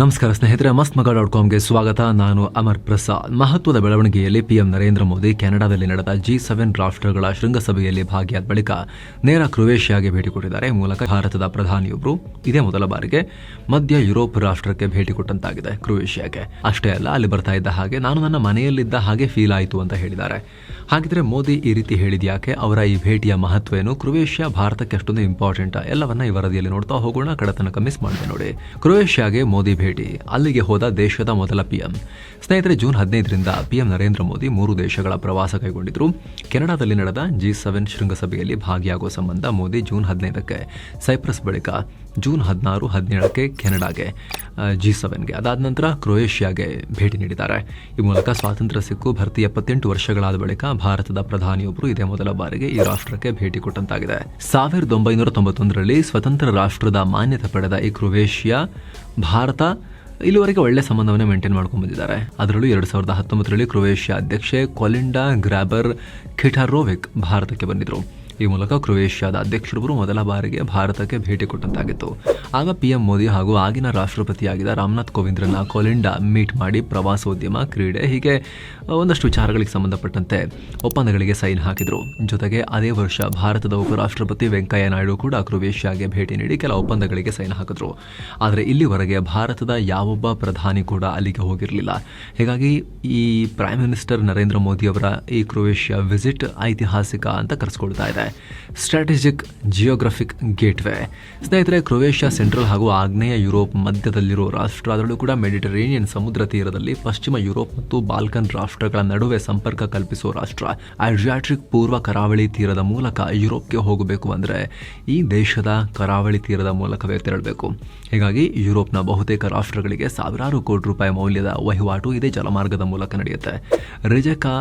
ನಮಸ್ಕಾರ ಸ್ನೇಹಿತರೆ ಮಸ್ತ್ ಮಗ ಡಾಟ್ ಕಾಮ್ಗೆ ಸ್ವಾಗತ. ನಾನು ಅಮರ್ ಪ್ರಸಾದ್. ಮಹತ್ವದ ಬೆಳವಣಿಗೆಯಲ್ಲಿ ಪಿಎಂ ನರೇಂದ್ರ ಮೋದಿ ಕೆನಡಾದಲ್ಲಿ ನಡೆದ ಜಿ ಸೆವೆನ್ ರಾಷ್ಟ್ರಗಳ ಶೃಂಗಸಭೆಯಲ್ಲಿ ಭಾಗಿಯಾದ ಬಳಿಕ ನೇರ ಕ್ರೊವೇಷಿಯಾಗೆ ಭೇಟಿ ಕೊಟ್ಟಿದ್ದಾರೆ. ಮೂಲಕ ಭಾರತದ ಪ್ರಧಾನಿಯೊಬ್ಬರು ಇದೇ ಮೊದಲ ಬಾರಿಗೆ ಮಧ್ಯ ಯುರೋಪ್ ರಾಷ್ಟ್ರಕ್ಕೆ ಭೇಟಿ ಕೊಟ್ಟಂತಾಗಿದೆ ಕ್ರೊವೇಷಿಯಾಗೆ ಅಷ್ಟೇ ಅಲ್ಲ, ಅಲ್ಲಿ ಬರ್ತಾ ಇದ್ದ ಹಾಗೆ ನಾನು ನನ್ನ ಮನೆಯಲ್ಲಿದ್ದ ಹಾಗೆ ಫೀಲ್ ಆಯಿತು ಅಂತ ಹೇಳಿದ್ದಾರೆ. ಹಾಗಿದ್ರೆ ಮೋದಿ ಈ ರೀತಿ ಹೇಳಿದ್ಯಾಕೆ ಅವರ ಈ ಭೇಟಿಯ ಮಹತ್ವ ಏನು? ಕ್ರೊವೇಷಿಯಾ ಭಾರತಕ್ಕೆ ಅಷ್ಟೊಂದು ಇಂಪಾರ್ಟೆಂಟ್ ಎಲ್ಲವನ್ನ ಈ ವರದಿಯಲ್ಲಿ ನೋಡ್ತಾ ಹೋಗೋಣ. ಕಡತನಕ ಮಿಸ್ ಮಾಡಿದೆ ನೋಡಿ. ಕ್ರೊವೇಷಿಯಾಗೆ ಮೋದಿ ಭೇಟಿ ಅಲ್ಲಿಗೆ ಹೋದ ದೇಶದ ಮೊದಲ ಪಿಎಂ. ಸ್ನೇಹಿತರೆ, ಜೂನ್ ಹದಿನೈದರಿಂದ ಪಿಎಂ ನರೇಂದ್ರ ಮೋದಿ ಮೂರು ದೇಶಗಳ ಪ್ರವಾಸ ಕೈಗೊಂಡಿದ್ರು. ಕೆನಡಾದಲ್ಲಿ ನಡೆದ ಜಿ ಸೆವೆನ್ ಶೃಂಗಸಭೆಯಲ್ಲಿ ಭಾಗಿಯಾಗುವ ಸಂಬಂಧ ಮೋದಿ ಜೂನ್ ಹದಿನೈದಕ್ಕೆ ಸೈಪ್ರಸ್ ಬಳಿಕ, ಜೂನ್ ಹದಿನಾರು, ಹದಿನೇಳಕ್ಕೆ ಕೆನಡಾಗೆ ಜಿ ಸೆವೆನ್ಗೆ, ಅದಾದ ನಂತರ ಕ್ರೊಯೇಷಿಯಾಗೆ ಭೇಟಿ ನೀಡಿದ್ದಾರೆ. ಈ ಮೂಲಕ ಸ್ವಾತಂತ್ರ್ಯ ಸಿಕ್ಕು, ಭರ್ತಿ ಎಪ್ಪತ್ತೆಂಟು ವರ್ಷಗಳಾದ ಬಳಿಕ ಭಾರತದ ಪ್ರಧಾನಿಯೊಬ್ಬರು ಇದೇ ಮೊದಲ ಬಾರಿಗೆ ಈ ರಾಷ್ಟ್ರಕ್ಕೆ ಭೇಟಿ ಕೊಟ್ಟಂತಾಗಿದೆ. ಸಾವಿರದ ಒಂಬೈನೂರ ತೊಂಬತ್ತೊಂದರಲ್ಲಿ ಸ್ವತಂತ್ರ ರಾಷ್ಟ್ರದ ಮಾನ್ಯತೆ ಪಡೆದ ಈ ಕ್ರೊವೇಷಿಯಾ ಭಾರತ ಇಲ್ಲಿವರೆಗೆ ಒಳ್ಳೆ ಸಂಬಂಧವನ್ನು ಮೇಂಟೈನ್ ಮಾಡ್ಕೊಂಡು ಬಂದಿದ್ದಾರೆ. ಅದರಲ್ಲೂ ಎರಡು ಸಾವಿರದ ಹತ್ತೊಂಬತ್ತರಲ್ಲಿ ಕ್ರೊವೇಷಿಯಾ ಅಧ್ಯಕ್ಷೆ ಕೊಲಿಂಡಾ ಗ್ರಾಬರ್ ಖಿಟಾರೋವಿಕ್ ಭಾರತಕ್ಕೆ ಬಂದಿದ್ರು. ಈ ಮೂಲಕ ಕ್ರೊವೇಷಿಯಾದ ಅಧ್ಯಕ್ಷರೊಬ್ಬರು ಮೊದಲ ಬಾರಿಗೆ ಭಾರತಕ್ಕೆ ಭೇಟಿ ಕೊಟ್ಟಂತಾಗಿತ್ತು. ಆಗ ಪಿಎಂ ಮೋದಿ ಹಾಗೂ ಆಗಿನ ರಾಷ್ಟ್ರಪತಿಯಾಗಿದ್ದ ರಾಮನಾಥ್ ಕೋವಿಂದ್ರನ್ನ ಕೊಲಿಂಡಾ ಮೀಟ್ ಮಾಡಿ ಪ್ರವಾಸೋದ್ಯಮ ಕ್ರೀಡೆ ಹೀಗೆ ಒಂದಷ್ಟು ವಿಚಾರಗಳಿಗೆ ಸಂಬಂಧಪಟ್ಟಂತೆ ಒಪ್ಪಂದಗಳಿಗೆ ಸೈನ್ ಹಾಕಿದರು. ಜೊತೆಗೆ ಅದೇ ವರ್ಷ ಭಾರತದ ಉಪರಾಷ್ಟ್ರಪತಿ ವೆಂಕಯ್ಯ ನಾಯ್ಡು ಕೂಡ ಕ್ರೊವೇಷಿಯಾಗೆ ಭೇಟಿ ನೀಡಿ ಕೆಲ ಒಪ್ಪಂದಗಳಿಗೆ ಸೈನ್ ಹಾಕಿದ್ರು. ಆದರೆ ಇಲ್ಲಿವರೆಗೆ ಭಾರತದ ಯಾವೊಬ್ಬ ಪ್ರಧಾನಿ ಕೂಡ ಅಲ್ಲಿಗೆ ಹೋಗಿರಲಿಲ್ಲ. ಹೀಗಾಗಿ ಈ ಪ್ರೈಮ್ ಮಿನಿಸ್ಟರ್ ನರೇಂದ್ರ ಮೋದಿಯವರ ಈ ಕ್ರೊವೇಷಿಯಾ ವಿಸಿಟ್ ಐತಿಹಾಸಿಕ ಅಂತ ಕರೆಸ್ಕೊಳ್ತಾ ಇದೆ. Strategic geographic gateway. ಸ್ನೇಹಿತರೆ, ಕ್ರೊವೇಷ್ಯಾ, ಸೆಂಟ್ರಲ್ ಹಾಗೂ ಆಗ್ನೇಯ ಯುರೋಪ್ ಮಧ್ಯದಲ್ಲಿರುವ ರಾಷ್ಟ್ರ ಅದರಲ್ಲೂ ಕೂಡ ಮೆಡಿಟರೇನಿಯನ್ ಸಮುದ್ರ ತೀರದಲ್ಲಿ ಪಶ್ಚಿಮ ಯುರೋಪ್ ಮತ್ತು ಬಾಲ್ಕನ್ ರಾಷ್ಟ್ರಗಳ ನಡುವೆ ಸಂಪರ್ಕ ಕಲ್ಪಿಸುವ ರಾಷ್ಟ್ರ ಅಡ್ರಿಯಾಟ್ರಿಕ್ ಪೂರ್ವ ಕರಾವಳಿ ತೀರದ ಮೂಲಕ ಯುರೋಪ್ಗೆ ಹೋಗಬೇಕು ಅಂದರೆ ಈ ದೇಶದ ಕರಾವಳಿ ತೀರದ ಮೂಲಕವೇ ತೆರಳಬೇಕು. ಹೀಗಾಗಿ ಯುರೋಪ್ನ ಬಹುತೇಕ ರಾಷ್ಟ್ರಗಳಿಗೆ ಸಾವಿರಾರು ಕೋಟಿ ರೂಪಾಯಿ ಮೌಲ್ಯದ ವಹಿವಾಟು ಇದೇ ಜಲಮಾರ್ಗದ ಮೂಲಕ ನಡೆಯುತ್ತೆ. ರಿಜಕಾ,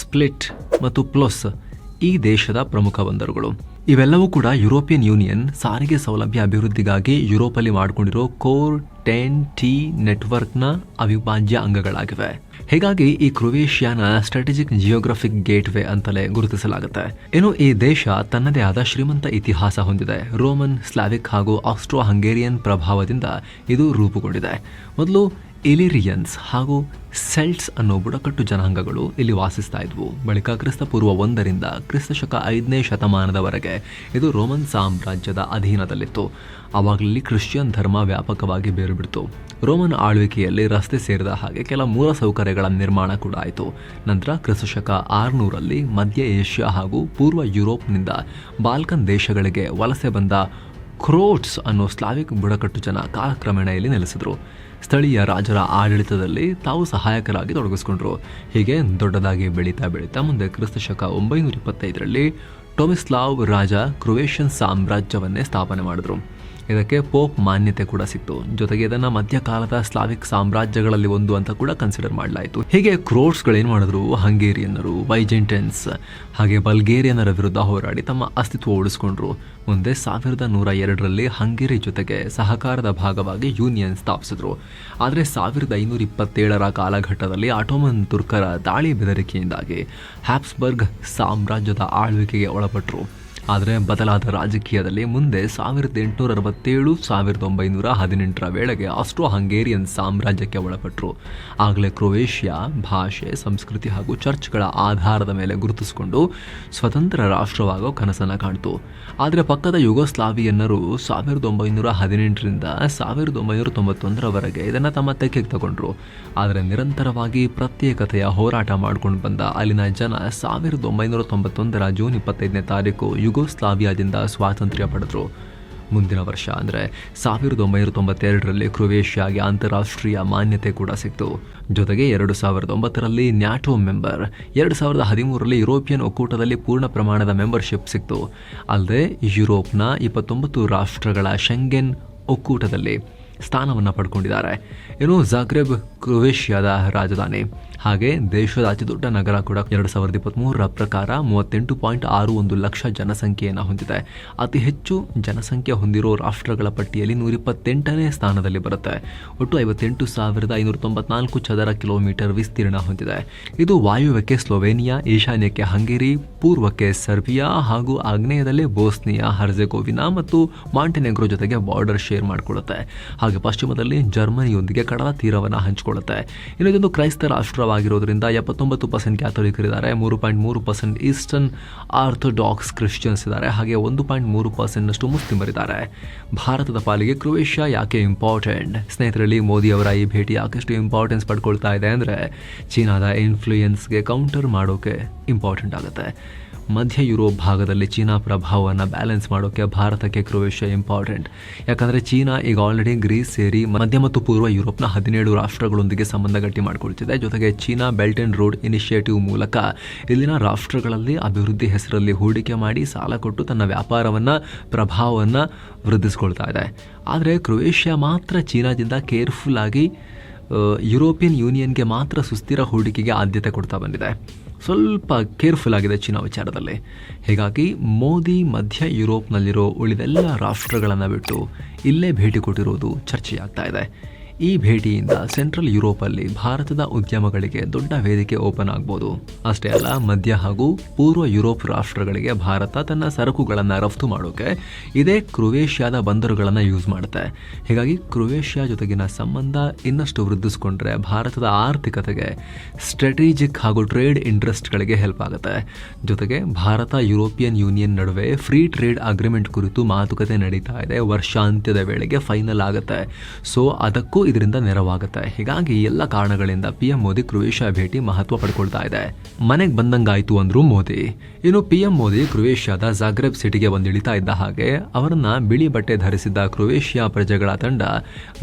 ಸ್ಪ್ಲಿಟ್ ಮತ್ತು ಪ್ಲಸ್ ಈ ದೇಶದ ಪ್ರಮುಖ ಬಂದರುಗಳು. ಇವೆಲ್ಲವೂ ಕೂಡ ಯುರೋಪಿಯನ್ ಯೂನಿಯನ್ ಸಾರಿಗೆ ಸೌಲಭ್ಯ ಅಭಿವೃದ್ಧಿಗಾಗಿ ಯುರೋಪಲ್ಲಿ ಮಾಡಿಕೊಂಡಿರೋ ಕೋರ್ ಟೆನ್ ಟಿ ನೆಟ್ವರ್ಕ್ನ ಅವಿಭಾಜ್ಯ ಅಂಗಗಳಾಗಿವೆ. ಹೀಗಾಗಿ ಈ ಕ್ರೊವೇಷಿಯಾನ ಸ್ಟ್ರಾಟಜಿಕ್ ಜಿಯೋಗ್ರಫಿಕ್ ಗೇಟ್ವೇ ಅಂತಲೇ ಗುರುತಿಸಲಾಗುತ್ತೆ. ಇನ್ನು ಈ ದೇಶ ತನ್ನದೇ ಆದ ಶ್ರೀಮಂತ ಇತಿಹಾಸ ಹೊಂದಿದೆ. ರೋಮನ್, ಸ್ಲಾವಿಕ್ ಹಾಗೂ ಆಸ್ಟ್ರೋ ಹಂಗೇರಿಯನ್ ಪ್ರಭಾವದಿಂದ ಇದು ರೂಪುಗೊಂಡಿದೆ. ಮೊದಲು ಇಲಿರಿಯನ್ಸ್ ಹಾಗೂ ಸೆಲ್ಟ್ಸ್ ಅನ್ನೋ ಬುಡಕಟ್ಟು ಜನಾಂಗಗಳು ಇಲ್ಲಿ ವಾಸಿಸ್ತಾ ಇದ್ವು. ಬಳಿಕ ಕ್ರಿಸ್ತಪೂರ್ವ ಒಂದರಿಂದ ಕ್ರಿಸ್ತಶಕ ಐದನೇ ಶತಮಾನದವರೆಗೆ ಇದು ರೋಮನ್ ಸಾಮ್ರಾಜ್ಯದ ಅಧೀನದಲ್ಲಿತ್ತು. ಆವಾಗಲೇ ಕ್ರಿಶ್ಚಿಯನ್ ಧರ್ಮ ವ್ಯಾಪಕವಾಗಿ ಬೇರು ಬಿಡ್ತು ರೋಮನ್ ಆಳ್ವಿಕೆಯಲ್ಲಿ ರಸ್ತೆ ಸೇರಿದ ಹಾಗೆ ಕೆಲ ಮೂಲ ಸೌಕರ್ಯಗಳ ನಿರ್ಮಾಣ ಕೂಡ ಆಯಿತು. ನಂತರ ಕ್ರಿಸ್ತಶಕ ಆರುನೂರಲ್ಲಿ ಮಧ್ಯ ಏಷ್ಯಾ ಹಾಗೂ ಪೂರ್ವ ಯುರೋಪ್ನಿಂದ ಬಾಲ್ಕನ್ ದೇಶಗಳಿಗೆ ವಲಸೆ ಬಂದ ಕ್ರೋಟ್ಸ್ ಅನ್ನೋ ಸ್ಲಾವಿಕ್ ಬುಡಕಟ್ಟು ಜನ ಕಾಲಕ್ರಮೇಣ ಇಲ್ಲಿ ನೆಲೆಸಿದ್ರು. ಸ್ಥಳೀಯ ರಾಜರ ಆಡಳಿತದಲ್ಲಿ ತಾವು ಸಹಾಯಕರಾಗಿ ತೊಡಗಿಸ್ಕೊಂಡ್ರು. ಹೀಗೆ ದೊಡ್ಡದಾಗಿ ಬೆಳೀತಾ ಬೆಳೀತಾ ಮುಂದೆ ಕ್ರಿಸ್ತಶಕ ಒಂಬೈನೂರ ಇಪ್ಪತ್ತೈದರಲ್ಲಿ ಟೊಮಿಸ್ಲಾವ್ ರಾಜ ಕ್ರೊವೇಷಿಯನ್ ಸಾಮ್ರಾಜ್ಯವನ್ನೇ ಸ್ಥಾಪನೆ ಮಾಡಿದ್ರು. ಇದಕ್ಕೆ ಪೋಪ್ ಮಾನ್ಯತೆ ಕೂಡ ಸಿಕ್ತು. ಜೊತೆಗೆ ಇದನ್ನ ಮಧ್ಯಕಾಲದ ಸ್ಲಾವಿಕ್ ಸಾಮ್ರಾಜ್ಯಗಳಲ್ಲಿ ಒಂದು ಅಂತ ಕೂಡ ಕನ್ಸಿಡರ್ ಮಾಡಲಾಯಿತು. ಹೀಗೆ ಕ್ರೋಟ್ಸ್ಗಳು ಏನು ಮಾಡಿದ್ರು? ಹಂಗೇರಿಯನ್ನರು ವೈಜೆಂಟೆನ್ಸ್ ಹಾಗೆ ಬಲ್ಗೇರಿಯನ್ನರ ವಿರುದ್ಧ ಹೋರಾಡಿ ತಮ್ಮ ಅಸ್ತಿತ್ವ ಉಳಿಸ್ಕೊಂಡ್ರು ಮುಂದೆ ಸಾವಿರದ ನೂರ ಎರಡರಲ್ಲಿ ಹಂಗೇರಿ ಜೊತೆಗೆ ಸಹಕಾರದ ಭಾಗವಾಗಿ ಯೂನಿಯನ್ ಸ್ಥಾಪಿಸಿದ್ರು. ಆದರೆ ಸಾವಿರದ ಐನೂರ ಇಪ್ಪತ್ತೇಳರ ಕಾಲಘಟ್ಟದಲ್ಲಿ ಆಟೋಮನ್ ತುರ್ಕರ ದಾಳಿ ಬೆದರಿಕೆಯಿಂದಾಗಿ ಹ್ಯಾಪ್ಸ್ಬರ್ಗ್ ಸಾಮ್ರಾಜ್ಯದ ಆಳ್ವಿಕೆಗೆ ಒಳಪಟ್ಟರು ಆದರೆ ಬದಲಾದ ರಾಜಕೀಯದಲ್ಲಿ ಮುಂದೆ ಸಾವಿರದ ಎಂಟುನೂರ ಅರವತ್ತೇಳು, ಸಾವಿರದ ಒಂಬೈನೂರ ಹದಿನೆಂಟರ ವೇಳೆಗೆ ಆಸ್ಟ್ರೋ ಹಂಗೇರಿಯನ್ ಸಾಮ್ರಾಜ್ಯಕ್ಕೆ ಒಳಪಟ್ಟರು ಆಗಲೇ ಕ್ರೊವೇಷಿಯಾ ಭಾಷೆ, ಸಂಸ್ಕೃತಿ ಹಾಗೂ ಚರ್ಚ್ಗಳ ಆಧಾರದ ಮೇಲೆ ಗುರುತಿಸಿಕೊಂಡು ಸ್ವತಂತ್ರ ರಾಷ್ಟ್ರವಾಗೋ ಕನಸನ್ನು ಕಾಣ್ತು. ಆದರೆ ಪಕ್ಕದ ಯುಗೋಸ್ಲಾವಿಯನ್ನರು ಸಾವಿರದ ಒಂಬೈನೂರ ಹದಿನೆಂಟರಿಂದ ಸಾವಿರದ ಒಂಬೈನೂರ ತೊಂಬತ್ತೊಂದರವರೆಗೆ ಇದನ್ನು ತಮ್ಮ ತೆಕ್ಕೆಗೆ ತಗೊಂಡ್ರು. ಆದರೆ ನಿರಂತರವಾಗಿ ಪ್ರತ್ಯೇಕತೆಯ ಹೋರಾಟ ಮಾಡಿಕೊಂಡು ಬಂದ ಅಲ್ಲಿನ ಜನ ಸಾವಿರದ ಒಂಬೈನೂರ ತೊಂಬತ್ತೊಂದರ ಜೂನ್ ಇಪ್ಪತ್ತೈದನೇ ತಾರೀಕು ಯುಗೋಸ್ಲಾವಿಯಾದಿಂದ ಸ್ವಾತಂತ್ರ್ಯ ಪಡೆದರು. ಮುಂದಿನ ವರ್ಷ ಅಂದರೆ ಸಾವಿರದ ಒಂಬೈನೂರ ತೊಂಬತ್ತೆರಡರಲ್ಲಿ ಕ್ರೊವೇಷಿಯಾಗೆ ಅಂತಾರಾಷ್ಟ್ರೀಯ ಮಾನ್ಯತೆ ಕೂಡ ಸಿಕ್ತು. ಜೊತೆಗೆ ಎರಡು ಸಾವಿರದ ಒಂಬತ್ತರಲ್ಲಿ ನ್ಯಾಟೋ ಮೆಂಬರ್, ಎರಡು ಸಾವಿರದ ಹದಿಮೂರರಲ್ಲಿ ಯುರೋಪಿಯನ್ ಒಕ್ಕೂಟದಲ್ಲಿ ಪೂರ್ಣ ಪ್ರಮಾಣದ ಮೆಂಬರ್ಶಿಪ್ ಸಿಕ್ತು. ಅಲ್ಲದೆ ಯುರೋಪ್ನ ಇಪ್ಪತ್ತೊಂಬತ್ತು ರಾಷ್ಟ್ರಗಳ ಶೆಂಗೆನ್ ಒಕ್ಕೂಟದಲ್ಲಿ ಸ್ಥಾನವನ್ನು ಪಡ್ಕೊಂಡಿದ್ದಾರೆ. ಇನ್ನು ಜಾಗ್ರೆಬ್ ಕ್ರೊವೇಷಿಯಾದ ರಾಜಧಾನಿ. ಹಾಗೆ ದೇಶದ ಅತಿ ದೊಡ್ಡ ನಗರ ಕೂಡ ಎರಡು ಸಾವಿರದ ಇಪ್ಪತ್ತ್ಮೂರರ ಪ್ರಕಾರ ಮೂವತ್ತೆಂಟು ಪಾಯಿಂಟ್ ಆರು ಒಂದು ಲಕ್ಷ ಜನಸಂಖ್ಯೆಯನ್ನು ಹೊಂದಿದೆ. ಅತಿ ಹೆಚ್ಚು ಜನಸಂಖ್ಯೆ ಹೊಂದಿರೋ ರಾಷ್ಟ್ರಗಳ ಪಟ್ಟಿಯಲ್ಲಿ ನೂರಿಪ್ಪತ್ತೆಂಟನೇ ಸ್ಥಾನದಲ್ಲಿ ಬರುತ್ತೆ. ಒಟ್ಟು ಐವತ್ತೆಂಟು ಸಾವಿರದ ಐನೂರ ತೊಂಬತ್ನಾಲ್ಕು ಚದರ ಕಿಲೋಮೀಟರ್ ವಿಸ್ತೀರ್ಣ ಹೊಂದಿದೆ. ಇದು ವಾಯುವ್ಯಕ್ಕೆ ಸ್ಲೋವೇನಿಯಾ, ಈಶಾನ್ಯಕ್ಕೆ ಹಂಗೇರಿ, ಪೂರ್ವಕ್ಕೆ ಸರ್ಬಿಯಾ ಹಾಗೂ ಆಗ್ನೇಯದಲ್ಲಿ ಬೋಸ್ನಿಯಾ, ಹರ್ಜೆಗೋವಿನಾ ಮತ್ತು ಮಾಂಟೆನೆಗ್ರೋ ಜೊತೆಗೆ ಬಾರ್ಡರ್ ಶೇರ್ ಮಾಡಿಕೊಳ್ಳುತ್ತೆ. ಹಾಗೆ ಪಶ್ಚಿಮದಲ್ಲಿ ಜರ್ಮನಿಯೊಂದಿಗೆ ಕಡಲ ತೀರವನ್ನು ಹಂಚಿಕೊಳ್ಳುತ್ತೆ. ಇನ್ನು ಇದೊಂದು ಕ್ರೈಸ್ತ ರಾಷ್ಟ್ರವಾಗಿರೋದ್ರಿಂದ ಎಪ್ಪತ್ತೊಂಬತ್ತು ಪರ್ಸೆಂಟ್ ಕ್ಯಾಥೋಲಿಕರಿದ್ದಾರೆ ಮೂರು ಪಾಯಿಂಟ್ ಮೂರು ಪರ್ಸೆಂಟ್ ಈಸ್ಟರ್ನ್ ಆರ್ಥೋಡಾಕ್ಸ್ ಕ್ರಿಶ್ಚಿಯನ್ಸ್ ಇದ್ದಾರೆ, ಹಾಗೆ ಒಂದು ಪಾಯಿಂಟ್ ಮೂರು ಪರ್ಸೆಂಟ್ನಷ್ಟು ಮುಸ್ಲಿಮರಿದ್ದಾರೆ ಭಾರತದ ಪಾಲಿಗೆ ಕ್ರೊವೇಷಿಯಾ ಯಾಕೆ ಇಂಪಾರ್ಟೆಂಟ್? ಸ್ನೇಹಿತರಲ್ಲಿ ಮೋದಿ ಅವರ ಈ ಭೇಟಿ ಯಾಕಷ್ಟು ಇಂಪಾರ್ಟೆನ್ಸ್ ಪಡ್ಕೊಳ್ತಾ ಇದೆ ಅಂದರೆ, ಚೀನಾದ ಇನ್ಫ್ಲೂಯೆನ್ಸ್ಗೆ ಕೌಂಟರ್ ಮಾಡೋಕೆ ಇಂಪಾರ್ಟೆಂಟ್ ಆಗುತ್ತೆ. ಮಧ್ಯ ಯುರೋಪ್ ಭಾಗದಲ್ಲಿ ಚೀನಾ ಪ್ರಭಾವವನ್ನು ಬ್ಯಾಲೆನ್ಸ್ ಮಾಡೋಕ್ಕೆ ಭಾರತಕ್ಕೆ ಕ್ರೊವೇಷಿಯಾ ಇಂಪಾರ್ಟೆಂಟ್ ಯಾಕಂದರೆ ಚೀನಾ ಈಗ ಆಲ್ರೆಡಿ ಗ್ರೀಸ್ ಸೇರಿ ಮಧ್ಯ ಮತ್ತು ಪೂರ್ವ ಯುರೋಪ್ನ ಹದಿನೇಳು ರಾಷ್ಟ್ರಗಳೊಂದಿಗೆ ಸಂಬಂಧ ಗಟ್ಟಿ ಮಾಡಿಕೊಳ್ತಿದೆ. ಜೊತೆಗೆ China belt and road initiative ಮೂಲಕ ಇಲ್ಲಿನ ರಾಷ್ಟ್ರಗಳಲ್ಲಿ ಅಭಿವೃದ್ಧಿ ಹೆಸರಲ್ಲಿ ಹೂಡಿಕೆ ಮಾಡಿ ಸಾಲ ಕೊಟ್ಟು ತನ್ನ ವ್ಯಾಪಾರವನ್ನು ಪ್ರಭಾವವನ್ನು ವೃದ್ಧಿಸ್ಕೊಳ್ತಾ ಇದೆ. ಆದರೆ ಕ್ರೊವೇಷಿಯಾ ಮಾತ್ರ ಚೀನಾದಿಂದ ಕೇರ್ಫುಲ್ ಆಗಿ ಆ, ಯುರೋಪಿಯನ್ ಯೂನಿಯನ್ಗೆ ಮಾತ್ರ ಸುಸ್ಥಿರ ಹೂಡಿಕೆಗೆ ಆದ್ಯತೆ ಕೊಡ್ತಾ ಬಂದಿದೆ. ಸ್ವಲ್ಪ ಕೇರ್ಫುಲ್ ಆಗಿದೆ ಚೀನಾ ವಿಚಾರದಲ್ಲಿ. ಹೀಗಾಗಿ ಮೋದಿ ಮಧ್ಯ ಯುರೋಪ್ನಲ್ಲಿರೋ ಉಳಿದೆಲ್ಲ ರಾಷ್ಟ್ರಗಳನ್ನು ಬಿಟ್ಟು ಇಲ್ಲೇ ಭೇಟಿ ಕೊಟ್ಟಿರೋದು ಚರ್ಚೆಯಾಗ್ತಾ ಇದೆ. ಈ ಭೇಟಿಯಿಂದ ಸೆಂಟ್ರಲ್ ಯುರೋಪಲ್ಲಿ ಭಾರತದ ಉದ್ಯಮಗಳಿಗೆ ದೊಡ್ಡ ವೇದಿಕೆ ಓಪನ್ ಆಗ್ಬೋದು. ಅಷ್ಟೇ ಅಲ್ಲ, ಮಧ್ಯ ಹಾಗೂ ಪೂರ್ವ ಯುರೋಪ್ ರಾಷ್ಟ್ರಗಳಿಗೆ ಭಾರತ ತನ್ನ ಸರಕುಗಳನ್ನು ರಫ್ತು ಮಾಡೋಕೆ ಇದೇ ಕ್ರೊವೇಷ್ಯಾದ ಬಂದರುಗಳನ್ನು ಯೂಸ್ ಮಾಡುತ್ತೆ. ಹೀಗಾಗಿ ಕ್ರೊವೇಷಿಯಾ ಜೊತೆಗಿನ ಸಂಬಂಧ ಇನ್ನಷ್ಟು ವೃದ್ಧಿಸ್ಕೊಂಡ್ರೆ ಭಾರತದ ಆರ್ಥಿಕತೆಗೆ ಸ್ಟ್ರಾಟಜಿಕ್ ಹಾಗೂ ಟ್ರೇಡ್ ಇಂಟ್ರೆಸ್ಟ್ಗಳಿಗೆ ಹೆಲ್ಪ್ ಆಗುತ್ತೆ. ಜೊತೆಗೆ ಭಾರತ ಯುರೋಪಿಯನ್ ಯೂನಿಯನ್ ನಡುವೆ ಫ್ರೀ ಟ್ರೇಡ್ ಅಗ್ರಿಮೆಂಟ್ ಕುರಿತು ಮಾತುಕತೆ ನಡೀತಾ ಇದೆ. ವರ್ಷಾಂತ್ಯದ ವೇಳೆಗೆ ಫೈನಲ್ ಆಗುತ್ತೆ. ಸೊ, ಅದಕ್ಕೂ ಇದರಿಂದ ನೆರವಾಗುತ್ತೆ. ಹೀಗಾಗಿ ಎಲ್ಲ ಕಾರಣಗಳಿಂದ ಪಿಎಂ ಮೋದಿ ಕ್ರೊಯೇಷಿಯಾ ಭೇಟಿ ಮಹತ್ವ ಪಡ್ಕೊಳ್ತಾ ಇದೆ. ಮನೆಗೆ ಬಂದಂಗಾಯ್ತು ಅಂದ್ರು ಮೋದಿ. ಇನ್ನು ಪಿಎಂ ಮೋದಿ ಕ್ರೊಯೇಷಿಯಾದ ಜಾಗ್ರೆಬ್ ಸಿಟಿಗೆ ಬಂದಿಳಿತಾ ಇದ್ದ ಹಾಗೆ ಅವರನ್ನ ಬಿಳಿ ಬಟ್ಟೆ ಧರಿಸಿದ್ದ ಕ್ರೊಯೇಷಿಯಾ ಪ್ರಜೆಗಳ ತಂಡ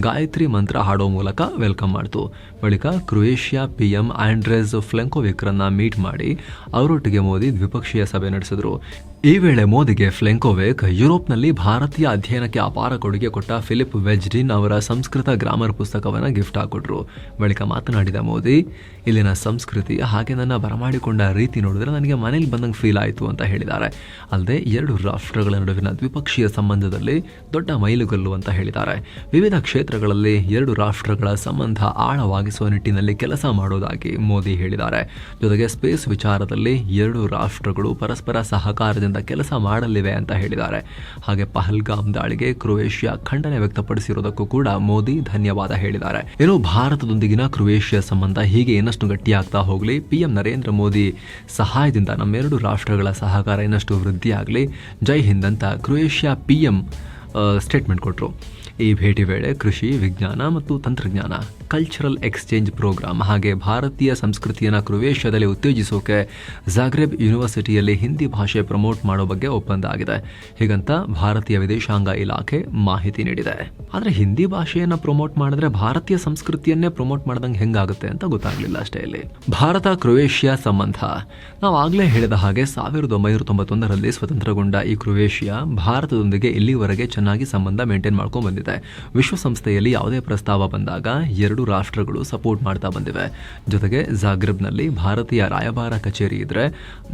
ಗಾಯತ್ರಿ ಮಂತ್ರ ಹಾಡೋ ಮೂಲಕ ವೆಲ್ಕಮ್ ಮಾಡ್ತು. ಬಳಿಕ ಕ್ರೊಯೇಷಿಯಾ ಪಿಎಂ ಆಂಡ್ರೆಸ್ ಫ್ಲೆಂಕೋವಿಕ್ರನ್ನ ಮೀಟ್ ಮಾಡಿ ಅವರೊಟ್ಟಿಗೆ ಮೋದಿ ದ್ವಿಪಕ್ಷೀಯ ಸಭೆ ನಡೆಸಿದ್ರು. ಈ ವೇಳೆ ಮೋದಿಗೆ ಫ್ಲೆಂಕೋವೆಕ್ ಯುರೋಪ್ನಲ್ಲಿ ಭಾರತೀಯ ಅಧ್ಯಯನಕ್ಕೆ ಅಪಾರ ಕೊಡುಗೆ ಕೊಟ್ಟ ಫಿಲಿಪ್ ವೆಜ್ಡಿನ್ ಅವರ ಸಂಸ್ಕೃತ ಗ್ರಾಮರ್ ಪುಸ್ತಕವನ್ನು ಗಿಫ್ಟ್ ಹಾಕೊಟ್ರು. ಬಳಿಕ ಮಾತನಾಡಿದ ಮೋದಿ, ಇಲ್ಲಿನ ಸಂಸ್ಕೃತಿ ಹಾಗೆ ನನ್ನ ಬರಮಾಡಿಕೊಂಡ ರೀತಿ ನೋಡಿದ್ರೆ ನನಗೆ ಮನೇಲಿ ಬಂದಂಗೆ ಫೀಲ್ ಆಯಿತು ಅಂತ ಹೇಳಿದ್ದಾರೆ. ಅಲ್ಲದೆ ಎರಡು ರಾಷ್ಟ್ರಗಳ ನಡುವಿನ ದ್ವಿಪಕ್ಷೀಯ ಸಂಬಂಧದಲ್ಲಿ ದೊಡ್ಡ ಮೈಲುಗಲ್ಲು ಅಂತ ಹೇಳಿದ್ದಾರೆ. ವಿವಿಧ ಕ್ಷೇತ್ರಗಳಲ್ಲಿ ಎರಡು ರಾಷ್ಟ್ರಗಳ ಸಂಬಂಧ ಆಳವಾಗಿಸುವ ನಿಟ್ಟಿನಲ್ಲಿ ಕೆಲಸ ಮಾಡೋದಾಗಿ ಮೋದಿ ಹೇಳಿದ್ದಾರೆ. ಜೊತೆಗೆ ಸ್ಪೇಸ್ ವಿಚಾರದಲ್ಲಿ ಎರಡು ರಾಷ್ಟ್ರಗಳು ಪರಸ್ಪರ ಸಹಕಾರದಿಂದ ಕೆಲಸ ಮಾಡಲಿವೆ ಅಂತ ಹೇಳಿದ್ದಾರೆ. ಹಾಗೆ ಪಹಲ್ಗಾಮ್ ದಾಳಿಗೆ ಕ್ರೊಯೇಷ್ಯಾ ಖಂಡನೆ ವ್ಯಕ್ತಪಡಿಸಿರುವುದಕ್ಕೂ ಕೂಡ ಮೋದಿ ಧನ್ಯವಾದ. ಹೇಳಿದ್ದಾರೆ. ಇನ್ನು ಭಾರತದೊಂದಿಗಿನ ಕ್ರೊವೇಷಿಯಾ ಸಂಬಂಧ ಹೀಗೆ ಇನ್ನಷ್ಟು ಗಟ್ಟಿಯಾಗ್ತಾ ಹೋಗಲಿ. ಪಿಎಂ ನರೇಂದ್ರ ಮೋದಿ ಸಹಾಯದಿಂದ ನಮ್ಮೆರಡು ರಾಷ್ಟ್ರಗಳ ಸಹಕಾರ ಇನ್ನಷ್ಟು ವೃದ್ಧಿಯಾಗಲಿ. ಜೈ ಹಿಂದ್ ಅಂತ ಕ್ರೊವೇಷಿಯಾ ಪಿಎಂ ಸ್ಟೇಟ್ಮೆಂಟ್ ಕೊಟ್ಟರು ಈ ಭೇಟಿ ವೇಳೆ ಕೃಷಿ, ವಿಜ್ಞಾನ ಮತ್ತು ತಂತ್ರಜ್ಞಾನ ಕಲ್ಚರಲ್ ಎಕ್ಸ್ಚೇಂಜ್ ಪ್ರೋಗ್ರಾಮ್ ಹಾಗೆ ಭಾರತೀಯ ಸಂಸ್ಕೃತಿಯನ್ನು ಕ್ರೊವೇಷಿಯಾದಲ್ಲಿ ಉತ್ತೇಜಿಸೋಕೆ ಜಾಗ್ರೆಬ್ ಯೂನಿವರ್ಸಿಟಿಯಲ್ಲಿ ಹಿಂದಿ ಭಾಷೆ ಪ್ರಮೋಟ್ ಮಾಡೋ ಬಗ್ಗೆ ಒಪ್ಪಂದ ಆಗಿದೆ. ಹೀಗಂತ ಭಾರತೀಯ ವಿದೇಶಾಂಗ ಇಲಾಖೆ ಮಾಹಿತಿ ನೀಡಿದೆ. ಆದರೆ ಹಿಂದಿ ಭಾಷೆಯನ್ನು ಪ್ರಮೋಟ್ ಮಾಡಿದ್ರೆ ಭಾರತೀಯ ಸಂಸ್ಕೃತಿಯನ್ನೇ ಪ್ರಮೋಟ್ ಮಾಡ್ದಂಗೆ ಹೆಂಗಾಗುತ್ತೆ ಅಂತ ಗೊತ್ತಾಗಲಿಲ್ಲ ಅಷ್ಟೇ ಇಲ್ಲಿ. ಭಾರತ ಕ್ರೊವೇಷಿಯಾ ಸಂಬಂಧ. ನಾವು ಆಗಲೇ ಹೇಳಿದ ಹಾಗೆ ಸಾವಿರದ ಒಂಬೈನೂರ ತೊಂಬತ್ತೊಂದರಲ್ಲಿ ಸ್ವತಂತ್ರಗೊಂಡ ಈ ಕ್ರೊವೇಷಿಯಾ ಭಾರತದೊಂದಿಗೆ ಇಲ್ಲಿವರೆಗೆ ಚೆನ್ನಾಗಿ ಸಂಬಂಧ ಮೇಂಟೈನ್ ಮಾಡ್ಕೊಂಡು ಬಂದಿದೆ. ವಿಶ್ವಸಂಸ್ಥೆಯಲ್ಲಿ ಯಾವುದೇ ಪ್ರಸ್ತಾವ ಬಂದಾಗ ಎರಡು ರಾಷ್ಟ್ರಗಳು ಸಪೋರ್ಟ್ ಮಾಡ್ತಾ ಬಂದಿವೆ. ಜೊತೆಗೆ ಜಾಗ್ರಬ್ನಲ್ಲಿ ಭಾರತೀಯ ರಾಯಭಾರ ಕಚೇರಿ ಇದ್ರೆ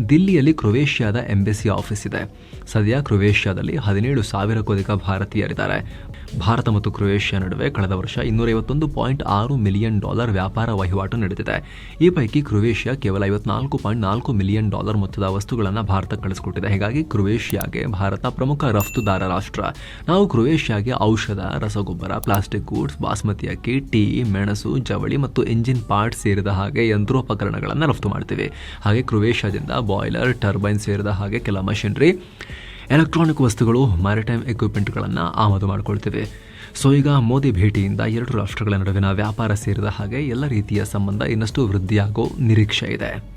ದಿಲ್ಲಿಯಲ್ಲಿ ಕ್ರೊವೇಷಿಯಾದ ಎಂಬೆಸಿ ಆಫೀಸ್ ಇದೆ. ಸದ್ಯ ಕ್ರೊವೇಷಿಯಾದಲ್ಲಿ ಹದಿನೇಳು ಸಾವಿರಕ್ಕೂ ಅಧಿಕ ಭಾರತೀಯರಿದ್ದಾರೆ. ಭಾರತ ಮತ್ತು ಕ್ರೊಯೇಷ್ಯಾ ನಡುವೆ ಕಳೆದ ವರ್ಷ ಇನ್ನೂರೈವತ್ತೊಂದು ಪಾಯಿಂಟ್ ಆರು ಮಿಲಿಯನ್ ಡಾಲರ್ ವ್ಯಾಪಾರ ವಹಿವಾಟು ನಡೆದಿದೆ. ಈ ಪೈಕಿ ಕ್ರೊವೇಷಿಯಾ ಕೇವಲ ಐವತ್ನಾಲ್ಕು ಪಾಯಿಂಟ್ ನಾಲ್ಕು ಮಿಲಿಯನ್ ಡಾಲರ್ ಮೊತ್ತದ ವಸ್ತುಗಳನ್ನು ಭಾರತಕ್ಕೆ ಕಳಿಸಿಕೊಟ್ಟಿದೆ. ಹೀಗಾಗಿ ಕ್ರೊವೇಷಿಯಾಗೆ ಭಾರತ ಪ್ರಮುಖ ರಫ್ತುದಾರ ರಾಷ್ಟ್ರ. ನಾವು ಕ್ರೊವೇಷಿಯಾಗೆ ಔಷಧ, ರಸಗೊಬ್ಬರ ಪ್ಲಾಸ್ಟಿಕ್ ಗೂಡ್ಸ್ ಬಾಸ್ಮತಿ ಅಕ್ಕಿ, ಟೀ, ಮೆಣಸು, ಜವಳಿ ಮತ್ತು ಇಂಜಿನ್ ಪಾರ್ಟ್ ಸೇರಿದ ಹಾಗೆ ಯಂತ್ರೋಪಕರಣಗಳನ್ನು ರಫ್ತು ಮಾಡ್ತೀವಿ. ಹಾಗೆ ಕ್ರೊವೇಷಿಯಾದಿಂದ ಬಾಯ್ಲರ್ ಟರ್ಬೈನ್ ಸೇರಿದ ಹಾಗೆ ಕೆಲ ಮಷಿನರಿ ಎಲೆಕ್ಟ್ರಾನಿಕ್ ವಸ್ತುಗಳು ಮ್ಯಾರಿಟೈಮ್ ಎಕ್ವಿಪ್ಮೆಂಟ್ಗಳನ್ನು ಆಮದು ಮಾಡಿಕೊಳ್ತಿದೆ ಸೊ ಈಗ ಮೋದಿ ಭೇಟಿಯಿಂದ ಎರಡು ರಾಷ್ಟ್ರಗಳ ನಡುವಿನ ವ್ಯಾಪಾರ ಸೇರಿದ ಹಾಗೆ ಎಲ್ಲ ರೀತಿಯ ಸಂಬಂಧ ಇನ್ನಷ್ಟು ವೃದ್ಧಿಯಾಗೋ ನಿರೀಕ್ಷೆ ಇದೆ.